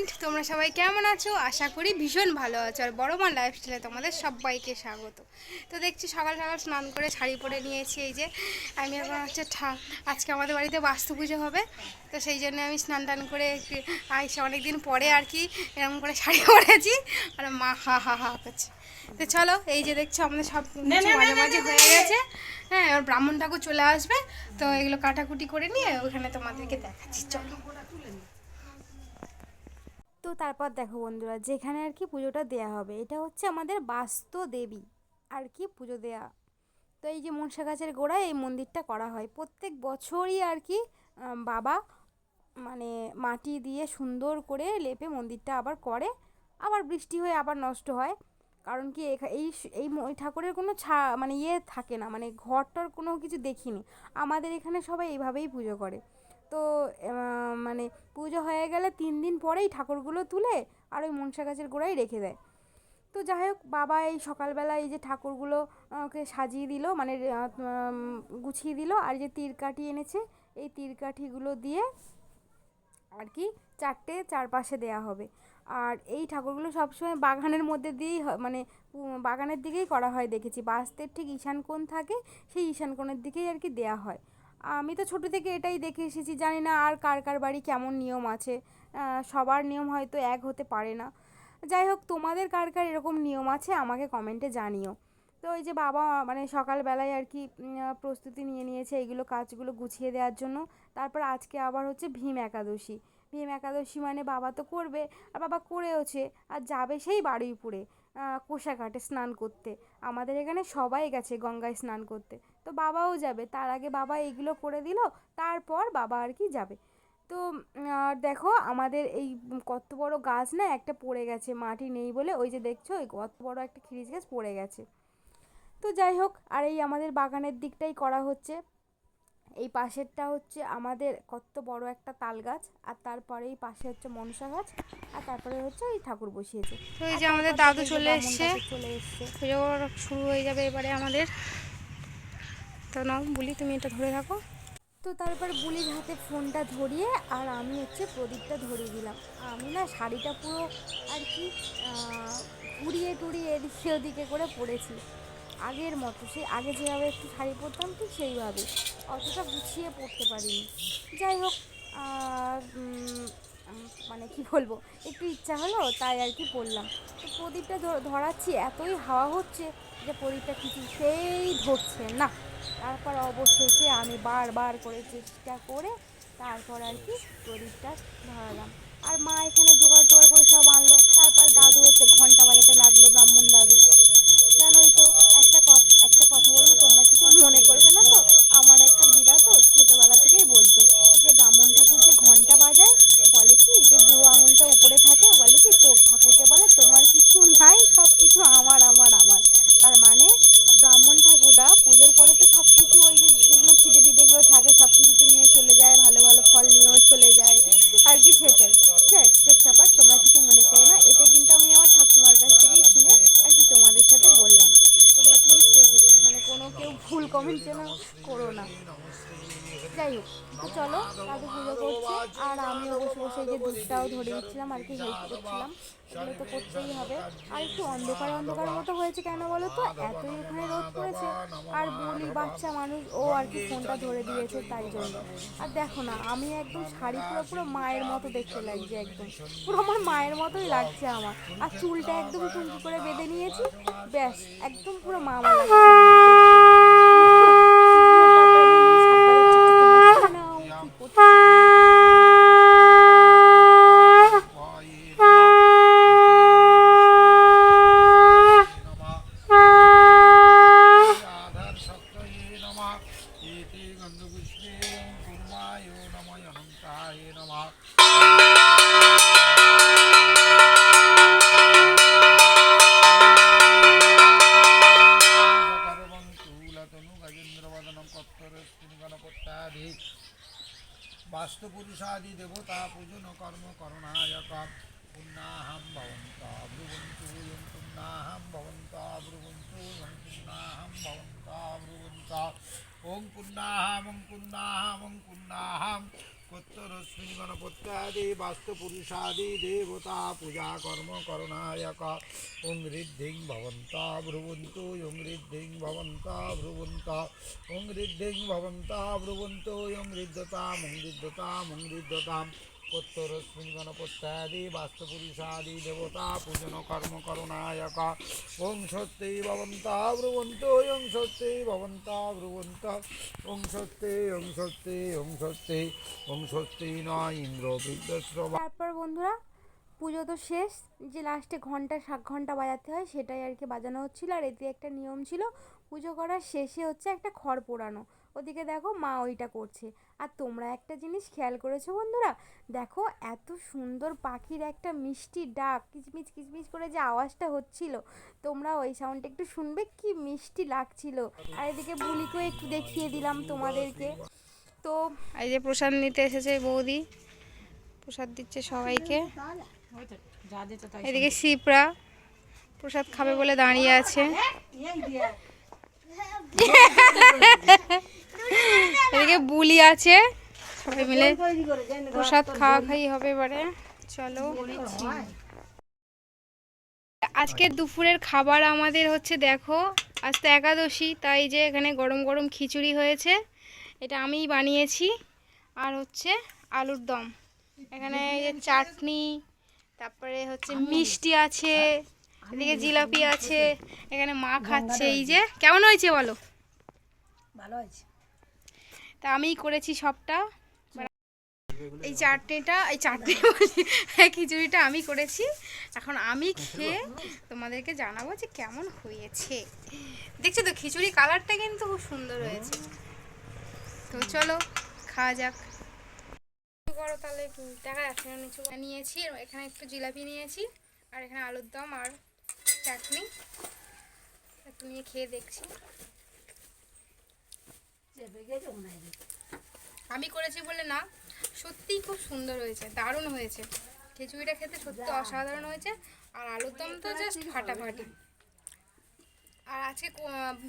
Friend তোমরা সবাই কেমন আছো? আশা করি ভীষণ ভালো আছো। আর বড় মা লাইফস্টাইলে তোমাদের সবাইকে স্বাগত। তো দেখছি সকাল সকাল স্নান করে শাড়ি পরে নিয়েছি এই যে আমি এখন হচ্ছে ঠা আজকে আমাদের বাড়িতে বাস্তু পুজো হবে। তো সেই জন্য আমি স্নান টান করে আইসে অনেক দিন পরে আর কি এরকম করে শাড়ি পরেছি। আর মা হা হা হা করছে। তো চলো এই যে দেখছ আমাদের সব মাঝে মাঝে হয়ে গেছে। হ্যাঁ এবার ব্রাহ্মণ ঠাকুর চলে আসবে। তো এগুলো কাটাকুটি করে নিয়ে ওখানে তোমাদেরকে দেখাচ্ছি। চলো। তারপর দেখো বন্ধুরা, যেখানে আর কি পুজোটা দেয়া হবে, এটা হচ্ছে আমাদের বাস্তু দেবী, আর কি পুজো দেয়া। তো এই যে মনসা গাছের গোড়ায় এই মন্দিরটা করা হয়। প্রত্যেক বছরই আর কি বাবা মানে মাটি দিয়ে সুন্দর করে লেপে মন্দিরটা আবার করে। আবার বৃষ্টি হয়ে আবার নষ্ট হয়। কারণ কি এই এই এই ঠাকুরের কোনো ছা মানে ইয়ে থাকে না মানে ঘরটার কোনো কিছু দেখিনি। আমাদের এখানে সবাই এইভাবেই পুজো করে। তো মানে পুজো হয়ে গেলে তিন দিন পরেই ঠাকুরগুলো তুলে আর ওই মনসা গাছের গোড়ায় রেখে দেয়। তো যাই হোক বাবা এই সকালবেলা এই যে ঠাকুরগুলো আহ, কে সাজিয়ে দিল মানে গুছিয়ে দিল আর যে তীর কাঠি এনেছে এই তীর কাঠিগুলো দিয়ে আর কি চারটে চারপাশে দেয়া হবে। আর এই ঠাকুরগুলো সবসময় বাগানের মধ্যে দিয়েই মানে বাগানের দিকেই করা হয় দেখেছি। বাস্তের ঠিক ঈশান কোণ থাকে সেই ঈশান কোণের দিকেই আর কি দেয়া হয়। আমি তো ছোটো থেকে এটাই দেখে এসেছি, জানি না আর কার কার বাড়ি কেমন নিয়ম আছে। সবার নিয়ম হয়তো এক হতে পারে না। যাই হোক, তোমাদের কার কার এরকম নিয়ম আছে আমাকে কমেন্টে জানিও। তো ওই যে বাবা মানে সকালবেলায় আর কি প্রস্তুতি নিয়ে নিয়েছে এইগুলো কাজগুলো গুছিয়ে দেওয়ার জন্য। তারপর আজকে আবার হচ্ছে ভীম একাদশী। ভীম একাদশী মানে বাবা তো করবে, আর বাবা করেওছে, আর যাবে সেই বারুইপুরে। কোষাঘাটে স্নান করতে। আমাদের এখানে সবাই গেছে গঙ্গায় স্নান করতে। তো বাবাও যাবে। তার আগে বাবা এইগুলো করে দিল, তারপর বাবা আর কি যাবে। তো দেখো আমাদের এই কত বড় গাছ না, একটা পড়ে গেছে, মাটি নেই বলে। ওই যে দেখছ ওই কত বড় একটা খিরিস গাছ পড়ে গেছে। তো যাই হোক, আর এই আমাদের বাগানের দিকটাই করা হচ্ছে। এই পাশেরটা হচ্ছে আমাদের কত বড় একটা তাল গাছ আর তারপরে এই পাশে হচ্ছে মনসা গাছ আর তারপরে হচ্ছে এই ঠাকুর বসিয়েছে। তো এই যে আমাদের দাদু চলে এসছে। চলে এসছে। পুজো শুরু হয়ে যাবে এবারে আমাদের। তো নাও বলি তুমি এটা ধরে থাকো তো তারপর বুলির হাতে ফোনটা ধরিয়ে আর আমি হচ্ছে প্রদীপটা ধরিয়ে দিলাম। আমি না শাড়িটা পুরো আর কি ঘুরিয়ে টুরিয়ে এদিকে ওদিকে করে পরেছি। আগের মতো, সেই আগে যেভাবে একটু শাড়ি পরতাম ঠিক সেইভাবে। অতটা গুছিয়ে পরতে পারিনি। যাই হোক মানে কি বলব, একটু ইচ্ছা হলো তাই আর কি পরলাম। তো প্রদীপটা ধরাচ্ছি, এতই হাওয়া হচ্ছে যে প্রদীপটা কিছুতেই ধরছে না। তারপর অবশেষে আমি বারবার করে চেষ্টা করে তারপর আর কি প্রদীপটা ধরালাম। আর মা এখানে জোগাড় টোগাড় করে সব আনলো। তারপর দাদু হচ্ছে ঘণ্টা বাজাতে লাগল ব্রাহ্মণ দাদু। জানোই তো, একটা কথা একটা কথা বলব তোমরা কিছু মনে করবে না তো? আমার একটা দিদা তো ছোটোবেলা থেকেই বলতো, যে ব্রাহ্মণ ঠাকুর যে ঘণ্টা বাজায়, বলে কি, যে বুড়ো আঙুলটা উপরে থাকে, বলে কি তো ঠাকুরকে বলে, তোমার কিছু নাই সব কিছু আমার আমার আমার। তার মানে ব্রাহ্মণ ঠাকুরটা পুজোর পরে তো সব কিছু কমেন্ট যেন করো না। যাই হোক, তো চলো দাদু পুজো করছে। আর আমিও বসে বসে যে দুধটাও ধরে দিচ্ছিলাম আর কি হেল্প করছিলাম। এগুলো তো করতেই হবে। আর একটু অন্ধকার অন্ধকার মতো হয়েছে কেন বলো তো? এতই ওখানে রোদ পড়েছে। আর বলি, বাচ্চা মানুষ, ও আর কি ফোনটা ধরে দিয়েছে তাই জন্য। আর দেখো না, আমি একদম শাড়ি পুরো পুরো মায়ের মতো দেখতে লাগছে একদম। পুরো আমার মায়ের মতোই লাগছে আমার। আর চুলটা একদম চুমকি করে বেঁধে নিয়েছি। ব্যাস, একদম পুরো মা লাগছে বাস্তুপুরুষাদি দেবতা পূজন কর্ম করণায়ক পুণ্যাহম ভবন্ত ব্রুবন্তু ইয়ং পুণ্যাহম ভবন্ত ব্রুবন্তু ইয়ং পুণ্যাহম ভবন্ত ব্রুবন্ত ওং পুণ্যাহম ওং পুণ্যাহম ওং পুণ্যাহম গণপত্যাদি বাস্তুপুরুষাদি দেবতা পূজা কর্ম করণায়ক ওং ঋদ্ধিং ভবন্ত ব্রুবন্তু ওং ঋদ্ধিং ভবন্ত ব্রুবন্ত ওং ঋদ্ধিং ভবন্ত ব্রুবন্ত ওং ঋদ্ধতাম ওং ঋদ্ধতাম কোত্তরস্মিন গণপত্যাদি বাস্তুপুরুষাদি, দেবতা, পূজন কর্ম করণায়ক। ওং সত্যি ভবন্ত, ব্রুবন্ত, ওং সত্যি ভবন্ত, ব্রুবন্ত। ওং সত্যি ওং সত্যি ওং সত্যি ওং সত্যি ন ইন্দ্র তারপর বন্ধুরা, পুজো তো শেষ, যে লাস্টে ঘণ্টা সাত ঘণ্টা বাজাতে হয়, সেটাই আর কি বাজানো হচ্ছিল। আর এতে একটা নিয়ম ছিল, পুজো করার শেষে হচ্ছে একটা খড় পোড়ানো। ওদিকে দেখো মা ওইটা করছে। আর তোমরা একটা জিনিস খেয়াল করেছ বন্ধুরা? দেখো এত সুন্দর পাখির একটা মিষ্টি ডাক কিচমিচ কিচমিচ করে যে আওয়াজটা হচ্ছিল। তোমরা ওই সাউন্ডটা একটু শুনবে কি মিষ্টি লাগছিল। আর এদিকে বুলিকেও একটু দেখিয়ে দিলাম তোমাদেরকে। তো এই যে প্রসাদ নিতে এসেছে বৌদি। প্রসাদ দিচ্ছে সবাইকে। এদিকে শিপরা প্রসাদ খাবে বলে দাঁড়িয়ে আছে। এদিকে বুলি আছে। সবাই মিলে প্রসাদ খাওয়া খাই হবে এবারে। চলো। আজকের দুপুরের খাবার আমাদের হচ্ছে দেখো, আজ তো একাদশী, তাই যে এখানে গরম গরম খিচুড়ি হয়েছে, এটা আমিই বানিয়েছি। আর হচ্ছে আলুর দম। এখানে চাটনি, তারপরে হচ্ছে মিষ্টি আছে, এদিকে জিলাপি আছে, এখানে মা খাচ্ছে, এই যে। কেমন হয়েছে বলো? ভালো আছে তা আমিই করেছি সবটা। এই চাটনিটা এই চাটনি খিচুড়িটা আমি করেছি। এখন আমি খেয়ে তোমাদেরকে জানাব যে কেমন হয়েছে। দেখছ তো খিচুড়ি কালারটা কিন্তু খুব সুন্দর হয়েছে। তো চলো খাওয়া যাক। করো তাহলে দেখা যাচ্ছে নিচু নিয়েছি এখানে একটু জিলাপি নিয়েছি আর এখানে আলুর দম আর চাটনি। একটু নিয়ে খেয়ে দেখছি। মনে আমি করেছি বলে না সত্যিই খুব সুন্দর হয়েছে দারুণ হয়েছে। খিচুড়িটা খেতে সত্যি অসাধারণ হয়েছে আর আলুর দম তো জাস্ট ফাটাফাটি। আর আজকে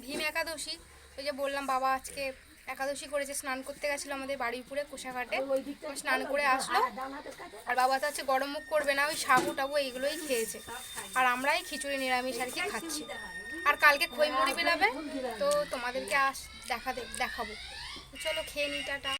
ভীম একাদশী ওই যে বললাম বাবা আজকে একাদশী করেছে স্নান করতে গেছিল আমাদের বাড়ির উপরে কোষাঘাটে। স্নান করে আসলো। আর বাবা তো আজকে গরম মুখ করবে না ওই সাবু টাবু এইগুলোই খেয়েছে। আর আমরাই খিচুড়ি নিরামিষ আর কি খাচ্ছি। আর কালকে খই মুড়ি বেলাবে তো তোমাদেরকে আস দেখা দেখাবো। চলো খেয়ে নি টাটা।